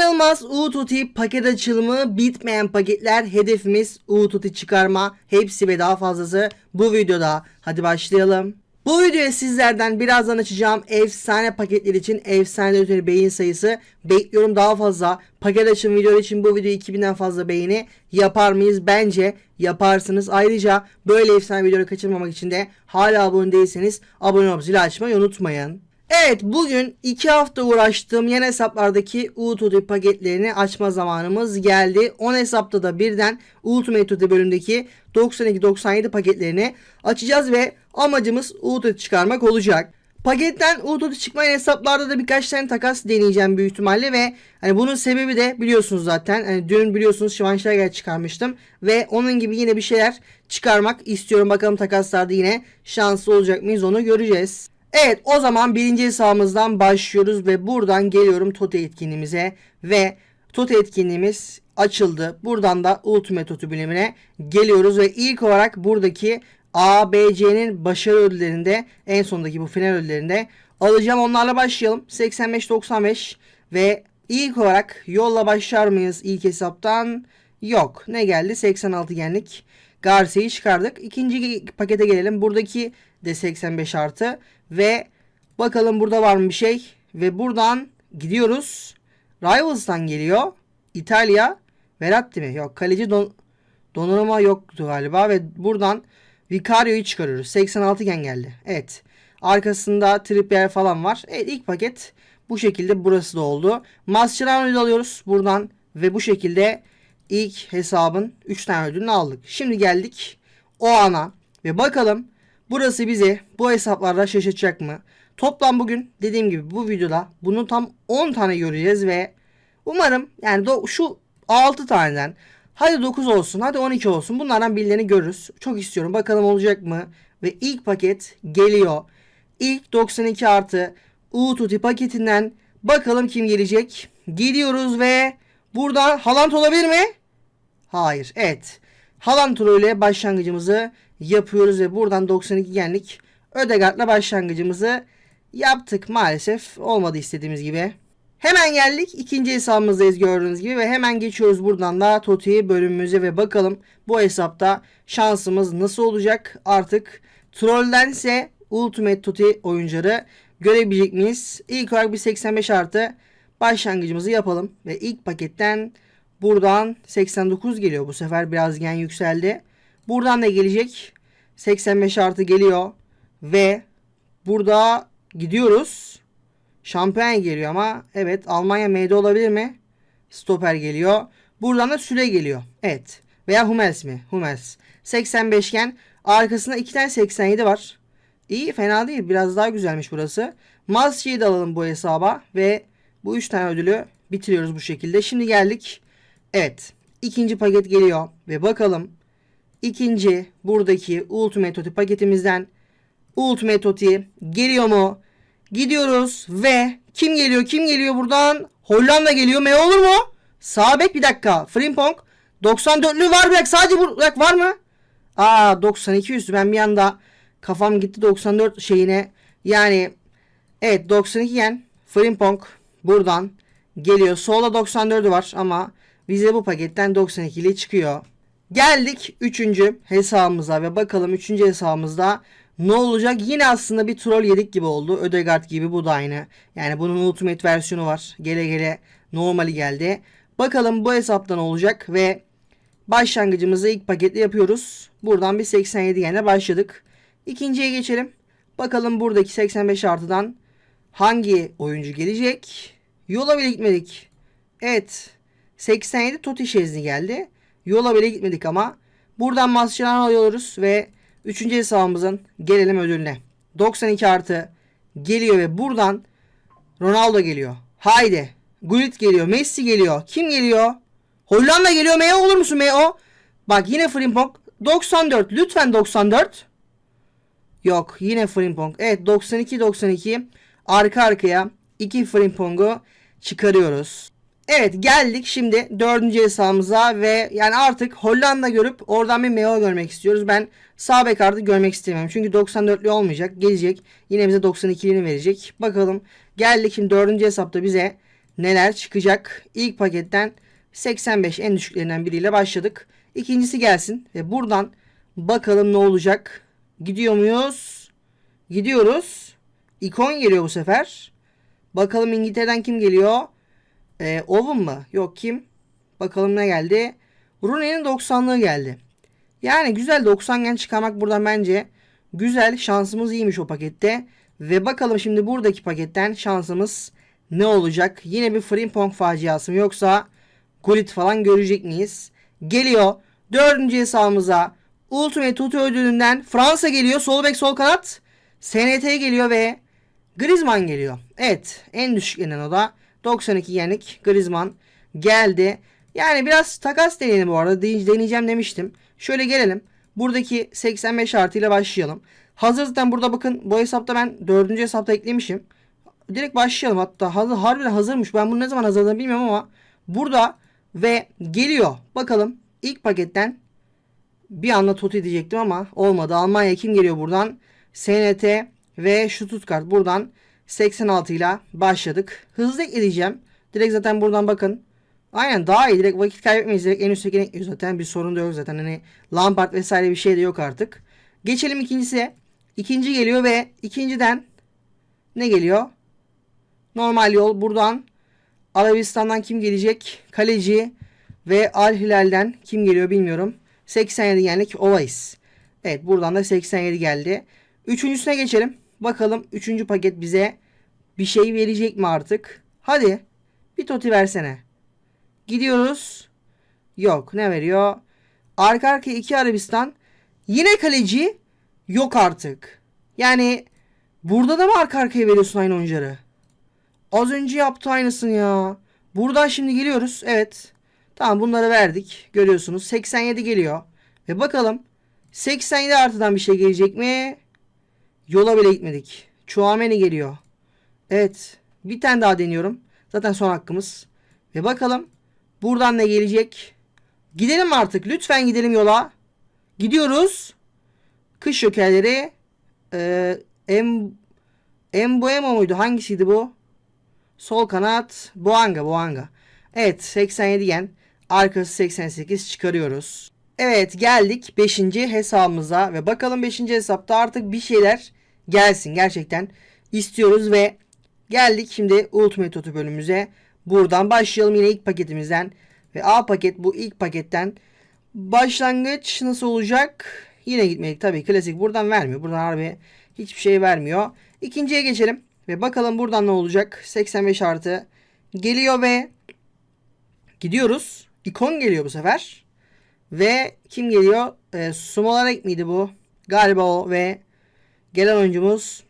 İnanılmaz Ututi paket açılımı bitmeyen paketler hedefimiz Ututi çıkarma hepsi ve daha fazlası bu videoda. Hadi başlayalım. Bu videoya sizlerden birazdan açacağım efsane paketler için efsane öteli beğen sayısı bekliyorum daha fazla. Paket açım video için bu video 2000'den fazla beğeni yapar mıyız? Bence yaparsınız. Ayrıca böyle efsane videoları kaçırmamak için de hala abone değilseniz abone olup zil açmayı unutmayın. Evet bugün 2 hafta uğraştığım yeni hesaplardaki Ultimate paketlerini açma zamanımız geldi. 10 hesapta da birden Ultimate bölümdeki 92-97 paketlerini açacağız ve amacımız Ultimate çıkarmak olacak. Paketten Ultimate çıkmayan hesaplarda da birkaç tane takas deneyeceğim büyük ihtimalle ve hani bunun sebebi de biliyorsunuz zaten. Hani dün biliyorsunuz Şivan Şager çıkarmıştım ve onun gibi yine bir şeyler çıkarmak istiyorum. Bakalım takaslarda yine şanslı olacak mıyız onu göreceğiz. Evet o zaman birinci hesabımızdan başlıyoruz ve buradan geliyorum Tote etkinliğimize ve Tote etkinliğimiz açıldı. Buradan da Ultimate Tote bölümüne geliyoruz ve ilk olarak buradaki A, B, C'nin başarı ödüllerinde en sondaki bu final ödüllerinde alacağım. Onlarla başlayalım. 85-95 ve ilk olarak yolla başlar mıyız ilk hesaptan? Yok. Ne geldi? 86 genlik. Garcia'yı çıkardık. İkinci pakete gelelim. Buradaki de 85 artı ve bakalım burada var mı bir şey ve buradan gidiyoruz. Rivals'tan geliyor. İtalya. Veratti mi? Yok. Kaleci don Donnarumma yoktu galiba ve buradan Vicario'yu çıkarıyoruz. 86 gen geldi. Evet. Arkasında Trippier falan var. Evet ilk paket bu şekilde burası da oldu. Mascherano'yu da alıyoruz buradan ve bu şekilde ilk hesabın 3 tane ödülünü aldık. Şimdi geldik o ana ve bakalım burası bizi bu hesaplarda şaşırtacak mı? Toplam bugün dediğim gibi bu videoda bunu tam 10 tane göreceğiz ve umarım yani şu 6 taneden hadi 9 olsun hadi 12 olsun bunlardan birilerini görürüz. Çok istiyorum bakalım olacak mı? Ve ilk paket geliyor. İlk 92 artı Ututi paketinden bakalım kim gelecek. Gidiyoruz ve burada Haaland olabilir mi? Hayır. Evet. Haaland ile başlangıcımızı yapıyoruz ve buradan 92 genlik Ödegaard'la başlangıcımızı yaptık. Maalesef olmadı istediğimiz gibi. Hemen geldik. ikinci hesabımızdayız gördüğünüz gibi ve hemen geçiyoruz buradan da Totti bölümümüze ve bakalım bu hesapta şansımız nasıl olacak? Artık Troll'dense Ultimate Totti oyuncuları görebilecek miyiz? İlk olarak bir 85 artı başlangıcımızı yapalım ve ilk paketten buradan 89 geliyor. Bu sefer biraz gen yükseldi. Buradan da gelecek 85 artı geliyor ve burada gidiyoruz. Şampiyon geliyor ama evet Almanya MD olabilir mi? Stoper geliyor. Buradan da Süle geliyor. Evet. Veya Hummels mi? Hummels. 85 iken arkasında 2 tane 87 var. İyi fena değil. Biraz daha güzelmiş burası. Mazci'yi de alalım bu hesaba ve bu 3 tane ödülü bitiriyoruz bu şekilde. Şimdi geldik. Evet. ikinci paket geliyor ve bakalım ikinci buradaki Ultimate Toti paketimizden Ultimate Toti geliyor mu? Gidiyoruz ve kim geliyor? Kim geliyor buradan? Hollanda geliyor. Me olur mu? Sağ bek bir dakika. Frimpong. 94'lü var dakika. Sadece dakika var mı? Aa 92 üstü. Ben bir anda kafam gitti 94 şeyine. Yani evet 92 yen Frimpong buradan geliyor. Solda 94'ü var ama bize bu paketten 92'li çıkıyor. Geldik 3. hesabımıza ve bakalım 3. hesabımızda ne olacak? Yine aslında bir troll yedik gibi oldu. Ödegard gibi bu da aynı. Yani bunun ultimate versiyonu var. Gele gele normali geldi. Bakalım bu hesapta ne olacak ve başlangıcımızı ilk paketle yapıyoruz. Buradan bir 87 yene başladık. İkinciye geçelim. Bakalım buradaki 85 artıdan hangi oyuncu gelecek? Yola bile gitmedik. Evet. 87 Totti Şezni geldi. Yola bile gitmedik ama. Buradan Mascherano alıyoruz ve 3. hesabımızın gelelim ödülüne. 92 artı geliyor ve buradan Ronaldo geliyor. Haydi. Gullit geliyor. Messi geliyor. Kim geliyor? Hollanda geliyor. Meo olur musun Meo? Bak yine Frimpong. 94. Lütfen 94. Yok yine Frimpong. Evet 92-92 arka arkaya iki Frimpong'u çıkarıyoruz. Evet geldik şimdi dördüncü hesabımıza ve yani artık Hollanda görüp oradan bir Meo görmek istiyoruz. Ben sağ bek artık görmek istemiyorum. Çünkü 94'lü olmayacak. Gelecek. Yine bize 92'liğini verecek. Bakalım geldik şimdi dördüncü hesapta bize neler çıkacak. İlk paketten 85 en düşüklerinden biriyle başladık. İkincisi gelsin ve buradan bakalım ne olacak. Gidiyor muyuz? Gidiyoruz. İkon geliyor bu sefer. Bakalım İngiltere'den kim geliyor? Ee, Owen mı? Yok kim? Bakalım ne geldi? Rooney'nin 90'lığı geldi. Yani güzel 90 gen çıkarmak buradan bence güzel. Şansımız iyiymiş o pakette. Ve bakalım şimdi buradaki paketten şansımız ne olacak? Yine bir Frimpong faciası mı yoksa Gullit falan görecek miyiz? Geliyor. Dördüncü hesabımıza Ultimate Tutu ödülünden Fransa geliyor. Sol bek sol kanat. SNT geliyor ve Griezmann geliyor. Evet en düşüklerinden o da 92 yenlik Griezmann geldi. Yani biraz takas deneyelim bu arada. De- Deneyeceğim demiştim. Şöyle gelelim. Buradaki 85 artı ile başlayalım. Hazır zaten burada bakın bu hesapta ben 4. hesapta eklemişim. Direkt başlayalım hatta. Hazır, harbiden hazırmış. Ben bunu ne zaman hazırladım bilmiyorum ama burada ve geliyor. Bakalım ilk paketten bir anda Totti diyecektim ama olmadı. Almanya kim geliyor buradan? SNT ve Stuttgart buradan 86 ile başladık. Hızlı ekleyeceğim. Direkt zaten buradan bakın. Aynen daha iyi. Direkt vakit kaybetmeyiz. Direkt en üsttekine ekliyoruz zaten. Bir sorun da yok zaten. Hani Lampard vesaire bir şey de yok artık. Geçelim ikincisi. İkinci geliyor ve ikinciden ne geliyor? Normal yol. Buradan Arabistan'dan kim gelecek? Kaleci ve Al Hilal'den kim geliyor bilmiyorum. 87 yenlik Ovais. Evet buradan da 87 geldi. Üçüncüsüne geçelim. Bakalım üçüncü paket bize bir şey verecek mi artık? Hadi bir toti versene. Gidiyoruz. Yok ne veriyor? Arka arkaya iki Arabistan. Yine kaleci yok artık. Yani burada da mı arka arkaya veriyorsun aynı oyuncuları? Az önce yaptı aynısını ya. Buradan şimdi geliyoruz. Evet. Tamam bunları verdik. Görüyorsunuz. 87 geliyor. Ve bakalım 87 artıdan bir şey gelecek mi? Yola bile gitmedik. Chouameni geliyor. Evet. Bir tane daha deniyorum. Zaten son hakkımız. Ve bakalım buradan ne gelecek? Gidelim artık. Lütfen gidelim yola. Gidiyoruz. Kış jokerleri. Ee, em, Embuemo muydu? Hangisiydi bu? Sol kanat Boanga Boanga. Evet 87 yen. Arkası 88 çıkarıyoruz. Evet geldik 5. hesabımıza ve bakalım 5. hesapta artık bir şeyler gelsin gerçekten istiyoruz ve geldik şimdi Ultimate Toto bölümümüze. Buradan başlayalım yine ilk paketimizden ve A paket bu ilk paketten başlangıç nasıl olacak? Yine gitmedik tabii klasik buradan vermiyor. Buradan harbi hiçbir şey vermiyor. İkinciye geçelim ve bakalım buradan ne olacak? 85 artı geliyor ve gidiyoruz. İkon geliyor bu sefer. Ve kim geliyor? E, Sumolarek miydi bu? Galiba o ve gelen oyuncumuz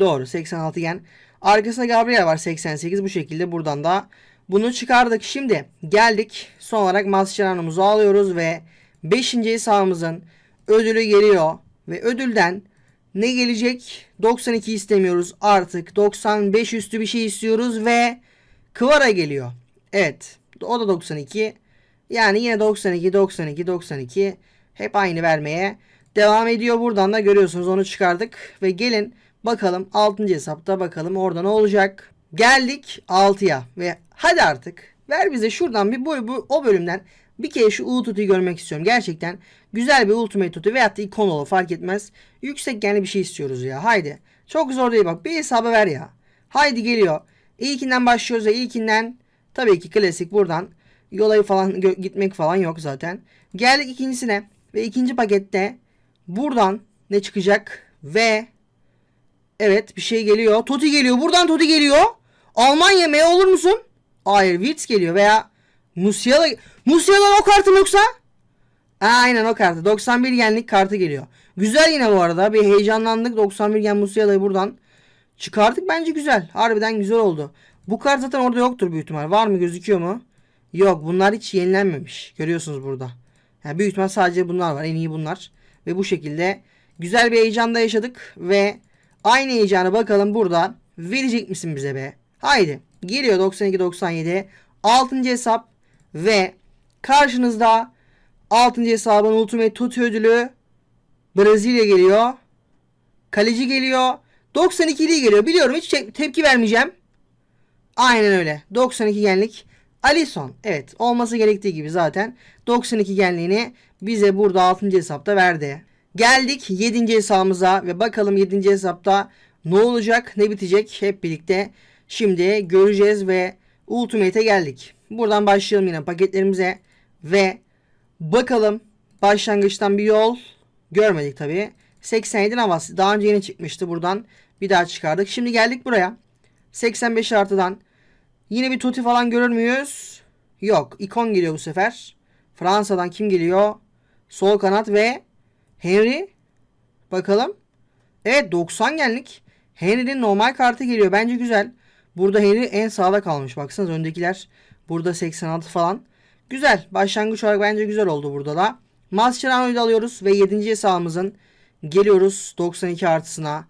doğru 86 gen. Arkasında Gabriel var 88 bu şekilde buradan da bunu çıkardık. Şimdi geldik son olarak Mascherano'muzu alıyoruz ve 5. hesabımızın ödülü geliyor ve ödülden ne gelecek? 92 istemiyoruz artık 95 üstü bir şey istiyoruz ve Kvara geliyor. Evet o da 92. Yani yine 92, 92, 92 hep aynı vermeye devam ediyor. Buradan da görüyorsunuz onu çıkardık. Ve gelin bakalım 6. hesapta bakalım orada ne olacak. Geldik 6'ya ve hadi artık ver bize şuradan bir bu, bu o bölümden bir kere şu U tutuyu görmek istiyorum. Gerçekten güzel bir ultimate tutu veyahut da ikon olur fark etmez. Yüksek yani bir şey istiyoruz ya. Haydi. Çok zor değil bak. Bir hesaba ver ya. Haydi geliyor. İlkinden başlıyoruz ve ilkinden tabii ki klasik buradan yola falan gitmek falan yok zaten. Geldik ikincisine ve ikinci pakette buradan ne çıkacak ve evet bir şey geliyor. Toti geliyor. Buradan Toti geliyor. Almanya mı olur musun? Hayır Wirtz geliyor veya Musiala Musiala o kartı yoksa? Aynen o kartı. 91 yenlik kartı geliyor. Güzel yine bu arada. Bir heyecanlandık. 91 gen Musiala'yı buradan çıkardık. Bence güzel. Harbiden güzel oldu. Bu kart zaten orada yoktur büyük ihtimal. Var mı gözüküyor mu? Yok bunlar hiç yenilenmemiş. Görüyorsunuz burada. Yani büyük ihtimal sadece bunlar var. En iyi bunlar. Ve bu şekilde güzel bir heyecanda yaşadık. Ve aynı heyecanı bakalım burada verecek misin bize be? Haydi. Geliyor 92-97. 6. hesap. Ve karşınızda 6. hesabın Ultimate Tutu ödülü Brezilya geliyor. Kaleci geliyor. 92'li geliyor. Biliyorum hiç te- tepki vermeyeceğim. Aynen öyle. 92 genlik Alison. Evet olması gerektiği gibi zaten 92 genliğini bize burada 6. hesapta verdi. Geldik 7. hesabımıza ve bakalım 7. hesapta ne olacak ne bitecek hep birlikte şimdi göreceğiz ve Ultimate'e geldik. Buradan başlayalım yine paketlerimize ve bakalım başlangıçtan bir yol görmedik tabi. 87 havası daha önce yeni çıkmıştı buradan bir daha çıkardık. Şimdi geldik buraya. 85 artıdan yine bir Totti falan görür müyüz? Yok. ikon geliyor bu sefer. Fransa'dan kim geliyor? Sol kanat ve Henry. Bakalım. Evet 90 genlik. Henry'nin normal kartı geliyor. Bence güzel. Burada Henry en sağda kalmış. Baksanız öndekiler burada 86 falan. Güzel. Başlangıç olarak bence güzel oldu burada da. Mascherano'yu da alıyoruz ve 7. hesabımızın geliyoruz 92 artısına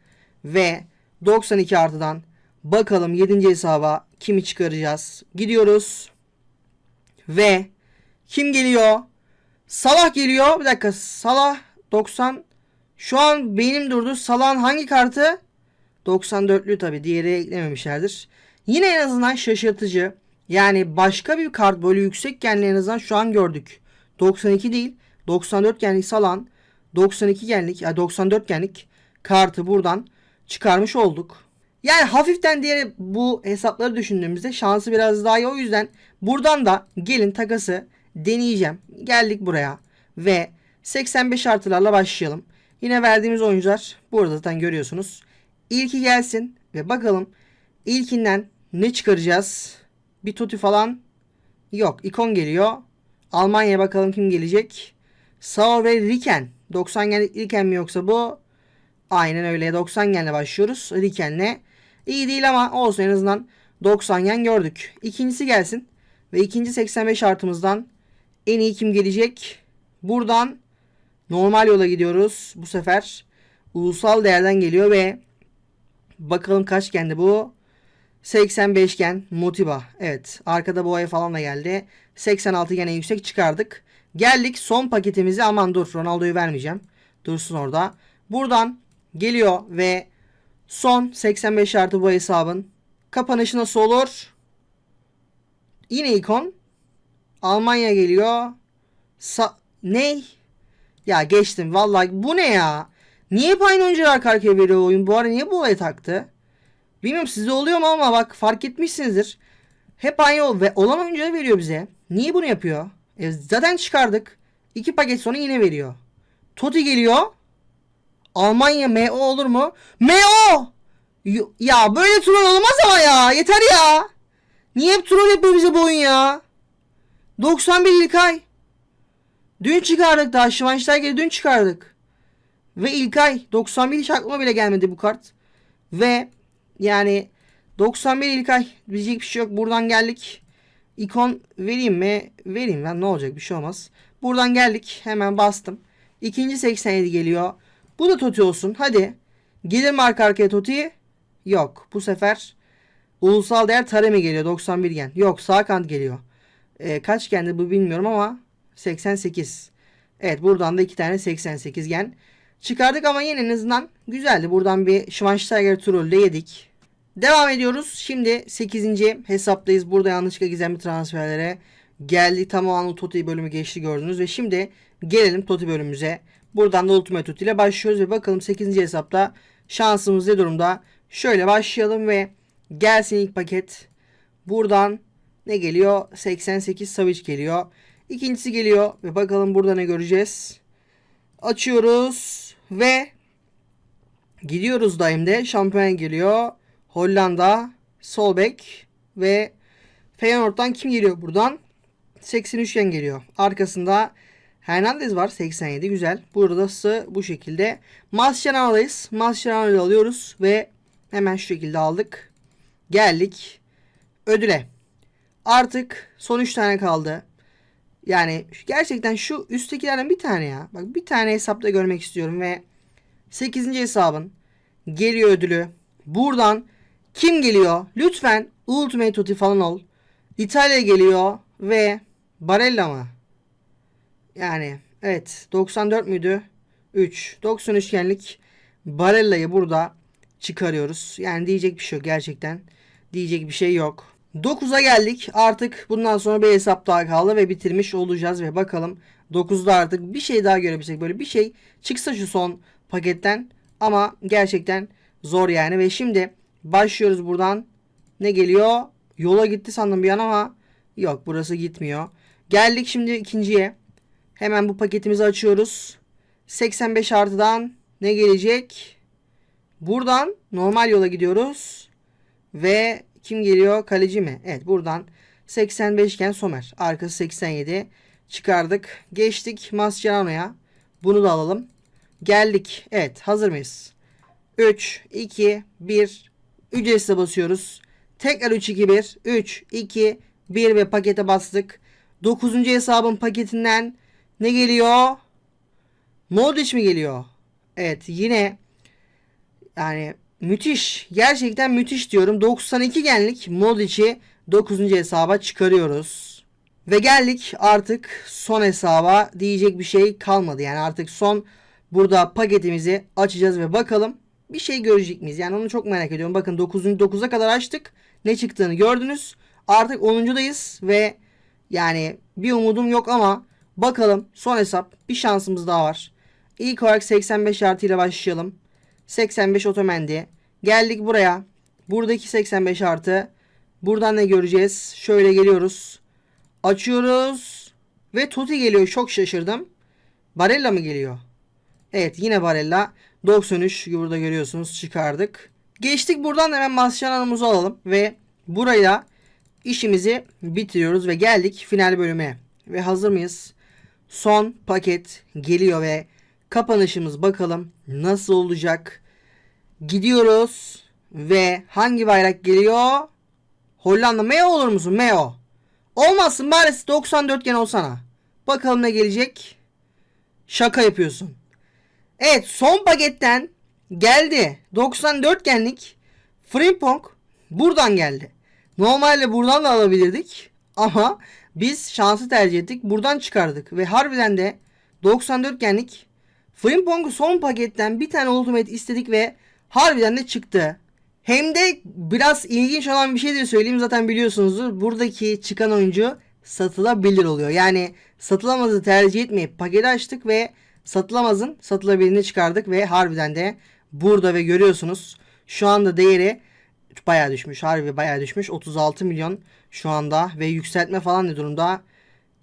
ve 92 artıdan bakalım 7. hesaba kimi çıkaracağız. Gidiyoruz ve kim geliyor? Salah geliyor. Bir dakika Salah 90 şu an benim durdu. Salah'ın hangi kartı? 94'lü tabi diğeri eklememişlerdir. Yine en azından şaşırtıcı. Yani başka bir kart böyle yüksek genli en azından şu an gördük. 92 değil 94 genlik Salan 92 genlik yani 94 genlik kartı buradan çıkarmış olduk. Yani hafiften diğer bu hesapları düşündüğümüzde şansı biraz daha iyi. O yüzden buradan da gelin takası deneyeceğim. Geldik buraya ve 85 artılarla başlayalım. Yine verdiğimiz oyuncular burada zaten görüyorsunuz. İlki gelsin ve bakalım ilkinden ne çıkaracağız? Bir tuti falan yok. İkon geliyor. Almanya'ya bakalım kim gelecek. Saur ve Riken. 90 genlik Riken mi yoksa bu? Aynen öyle. 90 genle başlıyoruz. Riken'le. İyi değil ama olsun en azından 90 gen gördük. İkincisi gelsin. Ve ikinci 85 artımızdan en iyi kim gelecek? Buradan normal yola gidiyoruz. Bu sefer ulusal değerden geliyor ve bakalım kaç gendi bu? 85 gen Motiba. Evet. Arkada boya falan da geldi. 86 gene yüksek çıkardık. Geldik son paketimizi. Aman dur Ronaldo'yu vermeyeceğim. Dursun orada. Buradan geliyor ve son 85 artı bu hesabın kapanışı nasıl olur? Yine ikon. Almanya geliyor. Sa ne? Ya geçtim. Vallahi bu ne ya? Niye hep aynı oyuncular arka arkaya veriyor oyun? Bu ara niye bu olaya taktı? Bilmiyorum sizde oluyor mu ama bak fark etmişsinizdir. Hep aynı ol ve olan oyuncuları veriyor bize. Niye bunu yapıyor? E, zaten çıkardık. İki paket sonra yine veriyor. Totti geliyor. Almanya MO olur mu? MO! Ya böyle troll olmaz ama ya. Yeter ya. Niye hep troll yapıyor bize bu oyun ya? 91 İlkay. Dün çıkardık daha. Schweinsteiger'i dün çıkardık. Ve İlkay 91 hiç aklıma bile gelmedi bu kart. Ve yani 91 İlkay diyecek bir şey yok. Buradan geldik. İkon vereyim mi? Vereyim lan ne olacak bir şey olmaz. Buradan geldik. Hemen bastım. İkinci 87 geliyor. Bu da Toti olsun. Hadi. Gelir mi arka arkaya Toti? Yok. Bu sefer ulusal değer Taremi geliyor. 91 gen. Yok sağ kant geliyor. Ee, kaç gendi bu bilmiyorum ama 88. Evet buradan da iki tane 88 gen. Çıkardık ama yine en azından güzeldi. Buradan bir Schweinsteiger trollü yedik. Devam ediyoruz. Şimdi 8. hesaptayız. Burada yanlışlıkla gizemli transferlere geldi. Tamamen Totti bölümü geçti gördünüz. Ve şimdi gelelim Totti bölümümüze. Buradan da Ultimate Totti ile başlıyoruz. Ve bakalım 8. hesapta şansımız ne durumda. Şöyle başlayalım ve gelsin ilk paket. Buradan ne geliyor? 88 Savic geliyor. İkincisi geliyor. Ve bakalım burada ne göreceğiz. Açıyoruz. Ve gidiyoruz da hem de şampiyon geliyor. Hollanda, Solbek ve Feyenoord'dan kim geliyor buradan? 83 gen geliyor. Arkasında Hernandez var 87 güzel. Buradası bu şekilde. Mascherano'dayız. Mascherano'yu alıyoruz ve hemen şu şekilde aldık. Geldik ödüle. Artık son 3 tane kaldı. Yani gerçekten şu üsttekilerden bir tane ya. Bak bir tane hesapta görmek istiyorum ve 8. hesabın geliyor ödülü. Buradan kim geliyor? Lütfen Ultimate Totti falan ol. İtalya geliyor ve Barella mı? Yani evet 94 müydü? 3. 93 genlik Barella'yı burada çıkarıyoruz. Yani diyecek bir şey yok gerçekten. Diyecek bir şey yok. 9'a geldik. Artık bundan sonra bir hesap daha kaldı ve bitirmiş olacağız ve bakalım 9'da artık bir şey daha görebilsek böyle bir şey çıksa şu son paketten ama gerçekten zor yani ve şimdi başlıyoruz buradan ne geliyor yola gitti sandım bir an ama yok burası gitmiyor geldik şimdi ikinciye hemen bu paketimizi açıyoruz 85 artıdan ne gelecek buradan normal yola gidiyoruz ve kim geliyor? Kaleci mi? Evet buradan 85 iken Somer. Arkası 87. Çıkardık. Geçtik Mascherano'ya. Bunu da alalım. Geldik. Evet hazır mıyız? 3, 2, 1. Ücretsiz basıyoruz. Tekrar 3, 2, 1. 3, 2, 1 ve pakete bastık. 9. hesabın paketinden ne geliyor? Modric mi geliyor? Evet yine yani müthiş. Gerçekten müthiş diyorum. 92 genlik Modric'i 9. hesaba çıkarıyoruz. Ve geldik artık son hesaba diyecek bir şey kalmadı. Yani artık son burada paketimizi açacağız ve bakalım bir şey görecek miyiz? Yani onu çok merak ediyorum. Bakın 9. 9'a kadar açtık. Ne çıktığını gördünüz. Artık 10'uncudayız ve yani bir umudum yok ama bakalım son hesap bir şansımız daha var. İlk olarak 85 artı ile başlayalım. 85 otomendi. Geldik buraya. Buradaki 85 artı. Buradan ne göreceğiz? Şöyle geliyoruz. Açıyoruz. Ve Totti geliyor. Çok şaşırdım. Barella mı geliyor? Evet yine Barella. 93 burada görüyorsunuz çıkardık. Geçtik buradan hemen Mascherano'muzu alalım. Ve buraya işimizi bitiriyoruz ve geldik final bölüme. Ve hazır mıyız? Son paket geliyor ve kapanışımız bakalım nasıl olacak. Gidiyoruz ve hangi bayrak geliyor? Hollanda Meo olur musun? Meo. Olmazsın bari 94 gen olsana. Bakalım ne gelecek? Şaka yapıyorsun. Evet son paketten geldi. 94 genlik Frimpong buradan geldi. Normalde buradan da alabilirdik. Ama biz şansı tercih ettik. Buradan çıkardık. Ve harbiden de 94 genlik Frimpong'u son paketten bir tane ultimate istedik ve harbiden de çıktı. Hem de biraz ilginç olan bir şey de söyleyeyim zaten biliyorsunuzdur. Buradaki çıkan oyuncu satılabilir oluyor. Yani satılamazı tercih etmeyip paketi açtık ve satılamazın satılabilirini çıkardık ve harbiden de burada ve görüyorsunuz şu anda değeri bayağı düşmüş. Harbi bayağı düşmüş. 36 milyon şu anda ve yükseltme falan ne durumda?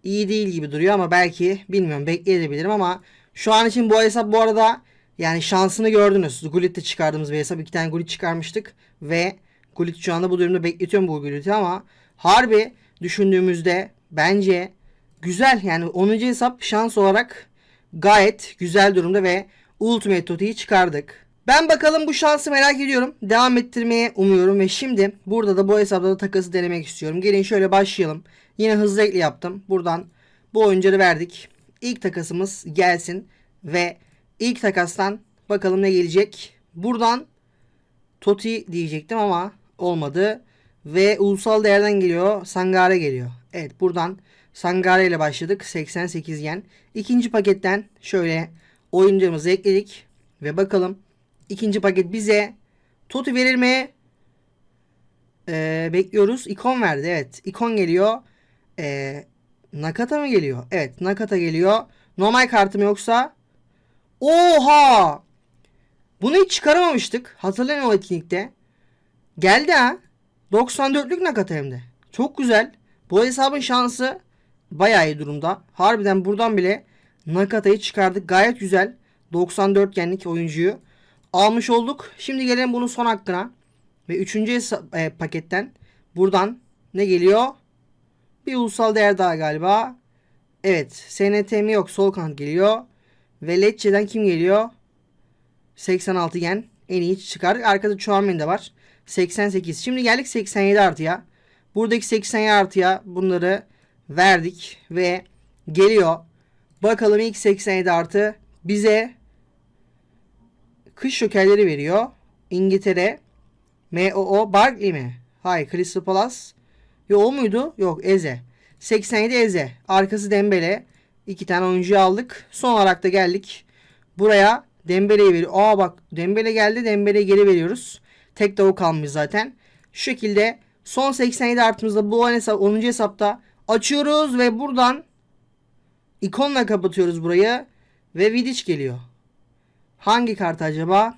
İyi değil gibi duruyor ama belki bilmiyorum bekleyebilirim ama şu an için bu hesap bu arada yani şansını gördünüz. Gullit'te çıkardığımız bir hesap. iki tane Gullit çıkarmıştık. Ve Gullit şu anda bu durumda bekletiyorum bu Gullit'i ama harbi düşündüğümüzde bence güzel. Yani 10. hesap şans olarak gayet güzel durumda ve Ultimate Totti'yi çıkardık. Ben bakalım bu şansı merak ediyorum. Devam ettirmeye umuyorum ve şimdi burada da bu hesapta da takası denemek istiyorum. Gelin şöyle başlayalım. Yine hızlı ekli yaptım. Buradan bu oyuncuları verdik. İlk takasımız gelsin ve ilk takastan bakalım ne gelecek. Buradan Toti diyecektim ama olmadı. Ve ulusal değerden geliyor. Sangare geliyor. Evet buradan Sangare ile başladık. 88 yen. İkinci paketten şöyle oyuncumuzu ekledik. Ve bakalım ikinci paket bize Toti verir mi? Ee, bekliyoruz. İkon verdi. Evet. ikon geliyor. Ee, Nakata mı geliyor? Evet. Nakata geliyor. Normal kartım yoksa Oha! Bunu hiç çıkaramamıştık. Hatırlayın o etkinlikte. Geldi ha. 94'lük Nakata hem de. Çok güzel. Bu hesabın şansı bayağı iyi durumda. Harbiden buradan bile Nakata'yı çıkardık. Gayet güzel. 94 genlik oyuncuyu almış olduk. Şimdi gelelim bunun son hakkına. Ve 3. E, paketten buradan ne geliyor? Bir ulusal değer daha galiba. Evet. SNTM yok. Sol kanat geliyor. Ve Lecce'den kim geliyor? 86 yen. En iyi çıkardık. Arkada Chouameni de var. 88. Şimdi geldik 87 artıya. Buradaki 87 artıya bunları verdik. Ve geliyor. Bakalım ilk 87 artı bize kış şokerleri veriyor. İngiltere. MOO Barkley mi? Hayır Crystal Palace. Yok o muydu? Yok Eze. 87 Eze. Arkası Dembele. İki tane oyuncuyu aldık. Son olarak da geldik. Buraya Dembele'yi veriyor. Aa bak Dembele geldi. Dembele'yi geri veriyoruz. Tek o kalmış zaten. Şu şekilde Son 87 artımızda bu 10 hesap 10. hesapta açıyoruz ve buradan ikonla kapatıyoruz burayı ve Vidic geliyor. Hangi kart acaba?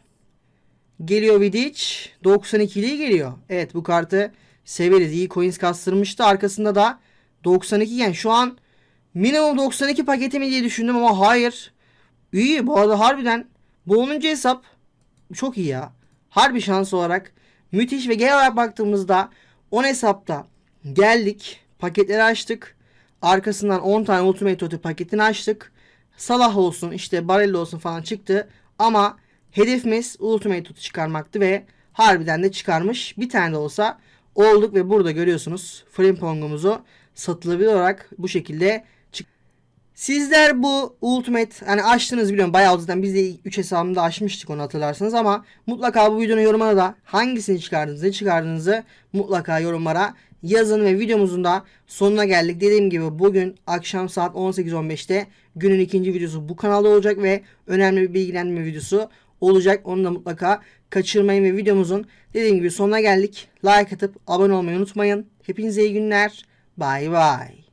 Geliyor Vidic. 92'liği geliyor. Evet bu kartı severiz. İyi coins kastırmıştı. Arkasında da 92 yani şu an minimum 92 paketi mi diye düşündüm ama hayır. İyi bu arada harbiden bu 10. hesap çok iyi ya. Harbi şans olarak müthiş ve genel olarak baktığımızda 10 hesapta geldik. Paketleri açtık. Arkasından 10 tane Ultimate Tote paketini açtık. Salah olsun işte Barella olsun falan çıktı. Ama hedefimiz Ultimate çıkarmaktı ve harbiden de çıkarmış. Bir tane de olsa olduk ve burada görüyorsunuz Frimpong'umuzu satılabilir olarak bu şekilde çık Sizler bu Ultimate hani açtınız biliyorum bayağı zaten biz de 3 hesabımda açmıştık onu hatırlarsınız ama mutlaka bu videonun yorumlara da hangisini çıkardığınızı çıkardığınızı mutlaka yorumlara yazın ve videomuzun da sonuna geldik. Dediğim gibi bugün akşam saat 18.15'te günün ikinci videosu bu kanalda olacak ve önemli bir bilgilendirme videosu olacak. Onu da mutlaka kaçırmayın ve videomuzun dediğim gibi sonuna geldik. Like atıp abone olmayı unutmayın. Hepinize iyi günler. Bay bay.